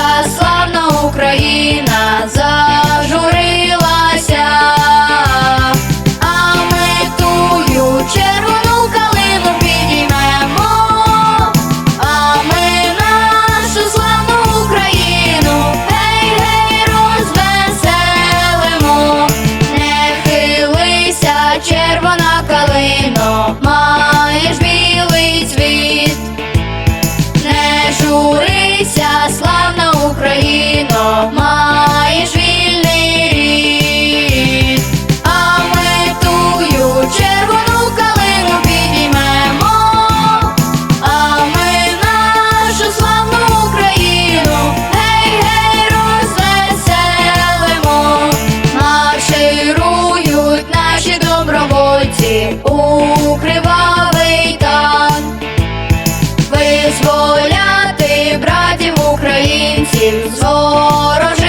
наша славна Україна. Україно, маєш вільний рід, а ми тую червону калину підіймемо, а ми нашу славну Україну, гей, гей, розвеселимо, марширують наші добровольці у українців з ворожого